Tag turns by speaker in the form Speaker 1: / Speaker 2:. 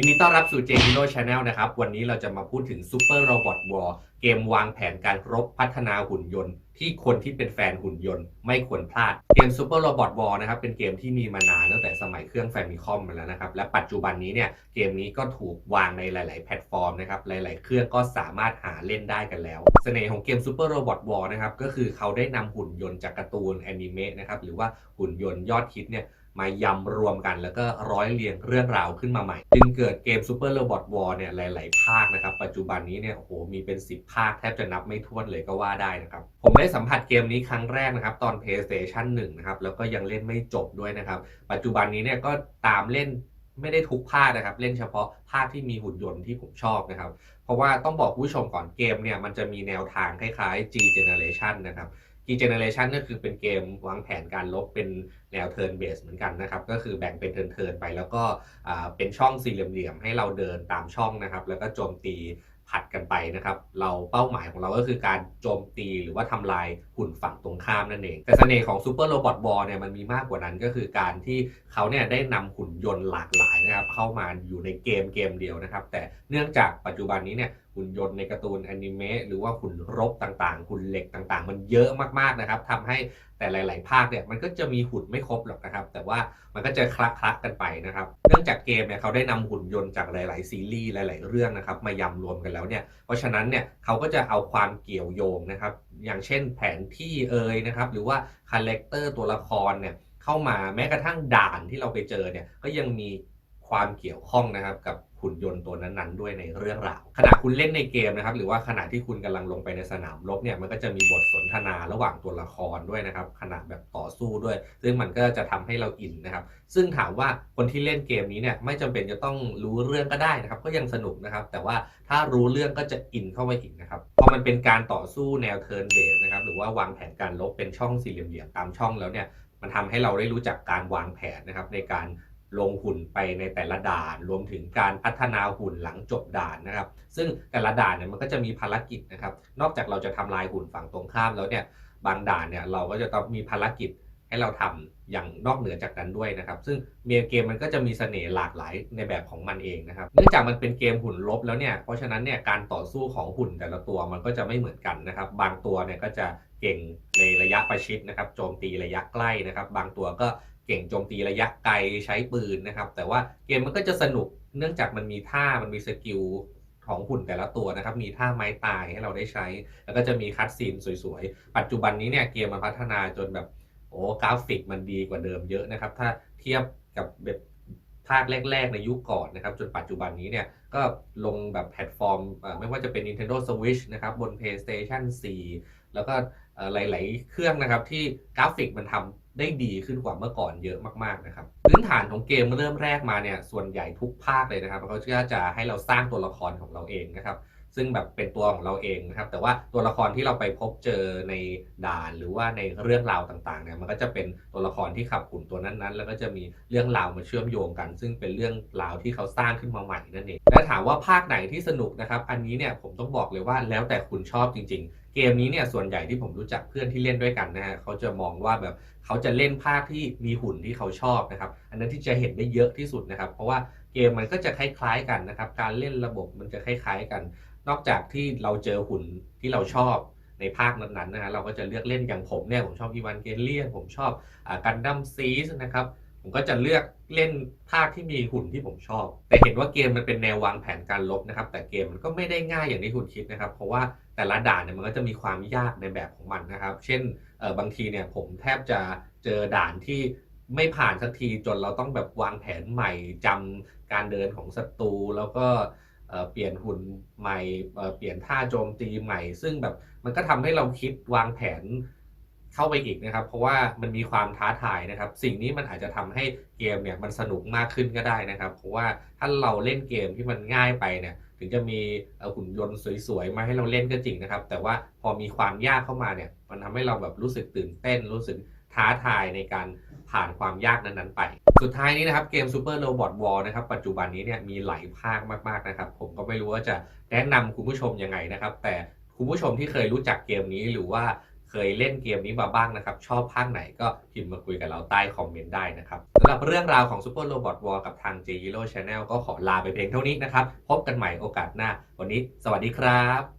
Speaker 1: ยินดีต้อนรับสู่ j Hero Channel นะครับ วันนี้เราจะมาพูดถึง Super Robot War เกมวางแผนการรบพัฒนาหุ่นยนต์ ที่คนที่เป็นแฟนหุ่นยนต์ไม่ควรพลาด เกม Super Robot War นะครับเป็นเกมที่มีมานานตั้งแต่สมัยเครื่อง Famicom มาแล้วนะครับ และปัจจุบันนี้เนี่ยเกมนี้ก็ถูกวางในหลาย ๆ แพลตฟอร์มนะครับหลาย ๆ เครื่องก็สามารถหาเล่นได้กันแล้ว เสน่ห์ของเกม Super Robot War นะครับก็คือเขาได้นำหุ่นยนต์จากการ์ตูนแอนิเมะนะครับหรือว่าหุ่นยนต์ยอดฮิตเนี่ย มายำรวมกัน แล้วก็ร้อยเรียงเรื่องราวขึ้นมาใหม่ จึงเกิดเกม Super Robot War เนี่ยหลาย ๆ ภาคนะครับ ปัจจุบันนี้เนี่ยโอ้โหมีเป็น 10 ภาคแทบจะนับไม่ถ้วนเลยก็ว่าได้นะครับ ผมได้สัมผัสเกมนี้ครั้งแรกนะครับ ตอน PlayStation 1 นะครับ แล้วก็ยังเล่นไม่จบด้วยนะครับ ปัจจุบันนี้เนี่ยก็ตามเล่นไม่ได้ทุกภาคนะครับ เล่นเฉพาะภาคที่มีหุ่นยนต์ที่ผมชอบนะครับ เพราะว่าต้องบอกผู้ชมก่อนเกมเนี่ยมันจะมีแนวทางคล้ายๆ G Generation นะครับ G Generation ก็คือเป็นเกมวางแผนการลบเป็นแนว Turn Base เหมือนกันนะครับ ก็คือแบ่งเป็นเทิร์นๆไป แล้วก็เป็นช่องสี่เหลี่ยมๆให้เราเดินตามช่องนะครับ แล้วก็โจมตีผัดกันไปนะครับ เราเป้าหมายของเราก็คือการโจมตีหรือว่าทำลายหุ่นฝั่งตรงข้ามนั่นเอง แต่เสน่ห์ของ Super Robot War เนี่ยมันมีมากกว่านั้นก็คือการที่เขาเนี่ยได้นำหุ่นยนต์หลากหลายนะครับเข้ามาอยู่ในเกมเกมเดียวนะครับ แต่เนื่องจากปัจจุบันนี้เนี่ย หุ่นยนต์ในการ์ตูนแอนิเมะหรือว่าหุ่นรบต่างๆ หุ่นเหล็กต่างๆ มันเยอะมากๆนะครับทำให้แต่หลาย ๆ ภาคเนี่ยมันก็จะมีหุ่นไม่ครบหรอกนะครับ แต่ว่ามันก็จะคลักคลักๆกันไปนะครับ เนื่องจากเกมเนี่ยเขาได้นำหุ่นยนต์จากหลาย ๆ ซีรีส์หลาย ๆ เรื่องนะครับมายำรวมกันแล้วเนี่ย เพราะฉะนั้นเนี่ยเขาก็จะเอาความเกี่ยวโยงนะครับ อย่างเช่นแผนที่เอ่ยนะครับหรือว่าคาแรคเตอร์ตัวละครเนี่ยเข้ามาแม้กระทั่งด่านที่เราไปเจอเนี่ยก็ยังมี ความเกี่ยวข้องนะครับกับหุ่นยนต์ตัวนั้นๆด้วยในเรื่องราวขณะคุณเล่นในเกมนะครับหรือว่าขณะที่คุณกำลังลงไปในสนามรบเนี่ยมันก็จะมีบทสนทนาระหว่างตัวละครด้วยนะครับขณะแบบต่อสู้ด้วย ซึ่งมันก็จะทำให้เราอินนะครับ ซึ่งถามว่าคนที่เล่นเกมนี้เนี่ยไม่จำเป็นจะต้องรู้เรื่องก็ได้นะครับก็ยังสนุกนะครับ แต่ว่าถ้ารู้เรื่องก็จะอินเข้าไปอีกนะครับพอมันเป็นการต่อสู้แนวเทิร์นเบสนะครับหรือว่าวางแผนการลบเป็นช่องสี่เหลี่ยมๆตามช่องแล้วเนี่ยมันทำให้เราได้รู้จักการวางแผนนะครับในการ ลงหุ่นไปในแต่ละด่าน รวมถึงการพัฒนาหุ่นหลังจบด่านนะครับ ซึ่งแต่ละด่านเนี่ยมันก็จะมีภารกิจนะครับ นอกจากเราจะทำลายหุ่นฝั่งตรงข้ามแล้วเนี่ยบางด่านเนี่ยเราก็จะต้องมีภารกิจให้เราทำอย่างนอกเหนือจากนั้นด้วยนะครับ ซึ่งเมเกมมันก็จะมีเสน่ห์หลากหลายในแบบของมันเองนะครับ เนื่องจากมันเป็นเกมหุ่นลบแล้วเนี่ย เพราะฉะนั้นเนี่ยการต่อสู้ของหุ่นแต่ละตัวมันก็จะไม่เหมือนกันนะครับ บางตัวเนี่ยก็จะเก่งในระยะประชิดนะครับ โจมตีระยะใกล้นะครับ บางตัวก็ เก่งโจมตีระยะไกลใช้ปืนนะครับ แต่ว่าเกมมันก็จะสนุกเนื่องจากมันมีท่ามันมีสกิลของหุ่นแต่ละตัวนะครับ มีท่าไม้ตายให้เราได้ใช้ แล้วก็จะมีคัดซีนสวยๆ ปัจจุบันนี้เนี่ยเกมมันพัฒนาจนแบบโอ้กราฟิกมันดีกว่าเดิมเยอะนะครับ ถ้าเทียบกับแบบภาคแรก ๆ ในยุคก่อนนะครับ จนปัจจุบันนี้เนี่ยก็ลงแบบแพลตฟอร์ม ไม่ว่าจะเป็น Nintendo Switch นะครับ บน PlayStation 4 แล้วก็หลาย ๆ เครื่องนะครับที่กราฟิกมันทำ ได้ดีขึ้นกว่าเมื่อก่อนเยอะมากๆนะครับพื้นฐานของเกมเริ่มแรกมาเนี่ยส่วนใหญ่ทุกภาคเลยนะครับเขาก็จะให้เราสร้างตัวละครของเราเองนะครับซึ่งแบบเป็นตัวของเราเองนะครับ แต่ว่าตัวละครที่เราไปพบเจอในด่านหรือว่าในเรื่องราวต่างๆเนี่ยมันก็จะเป็นตัวละครที่ขับหุ่นตัวนั้นๆ แล้วก็จะมีเรื่องราวมาเชื่อมโยงกัน ซึ่งเป็นเรื่องราวที่เขาสร้างขึ้นมาใหม่นั่นเองและถามว่าภาคไหนที่สนุกนะครับ อันนี้เนี่ยผมต้องบอกเลยว่าแล้วแต่คุณชอบจริง ๆ เกมนี้เนี่ยส่วนใหญ่ที่ผมรู้จักเพื่อนที่เล่นด้วยกันนะฮะเขาจะมองว่าแบบเขาจะเล่นภาคที่มีหุ่นที่เขาชอบนะครับ อันนั้นที่จะเห็นได้เยอะที่สุดนะครับ เพราะว่าเกมมันก็จะคล้ายๆกันนะครับ การเล่นระบบมันจะคล้ายๆกัน นอกจากที่เราเจอหุ่นที่เราชอบในภาคนั้นๆนะฮะเราก็จะเลือกเล่นอย่างผมเนี่ยผมชอบอีวานเกเลียนผมชอบกันดั้มซีสนะครับ ผมก็จะเลือกเล่นภาคที่มีหุ่นที่ผมชอบ แต่เห็นว่าเกมมันเป็นแนววางแผนการลบนะครับ แต่เกมมันก็ไม่ได้ง่ายอย่างที่คุณคิดนะครับ เพราะว่าแต่ละด่านเนี่ยมันก็จะมีความยากในแบบของมันนะครับ เช่นเออบางทีเนี่ยผมแทบจะเจอด่านที่ไม่ผ่านสักทีจนเราต้องแบบวางแผนใหม่จำการเดินของศัตรูแล้วก็เปลี่ยนหุ่นใหม่เอ่อเปลี่ยนท่าโจมตีใหม่ ซึ่งแบบมันก็ทำให้เราคิดวางแผน เข้าไปอีกนะครับ เพราะว่ามันมีความท้าทายนะครับ สิ่งนี้มันอาจจะทำให้เกมเนี่ยมันสนุกมากขึ้นก็ได้นะครับ เพราะว่าถ้าเราเล่นเกมที่มันง่ายไปเนี่ยถึงจะมีหุ่นยนต์สวยๆ มาให้เราเล่นก็จริงนะครับ แต่ว่าพอมีความยากเข้ามาเนี่ย มันทำให้เราแบบรู้สึกตื่นเต้น รู้สึกท้าทายในการผ่านความยากนั้นๆไป สุดท้ายนี้นะครับเกม Super Robot War นะครับปัจจุบันนี้เนี่ยมีหลายภาคมากๆนะครับ ผมก็ไม่รู้ว่าจะแนะนำคุณผู้ชมยังไงนะครับ แต่คุณผู้ชมที่เคยรู้จักเกมนี้หรือว่า เคยเล่นเกมนี้มาบ้างนะครับ ชอบภาคไหนก็พิมพ์มาคุยกับเราใต้คอมเมนต์ได้นะครับสำหรับเรื่องราวของ Super Robot War กับทาง J Hero Channel ก็ขอลาไปเพียงเท่านี้นะครับ พบกันใหม่โอกาสหน้า วันนี้ สวัสดีครับ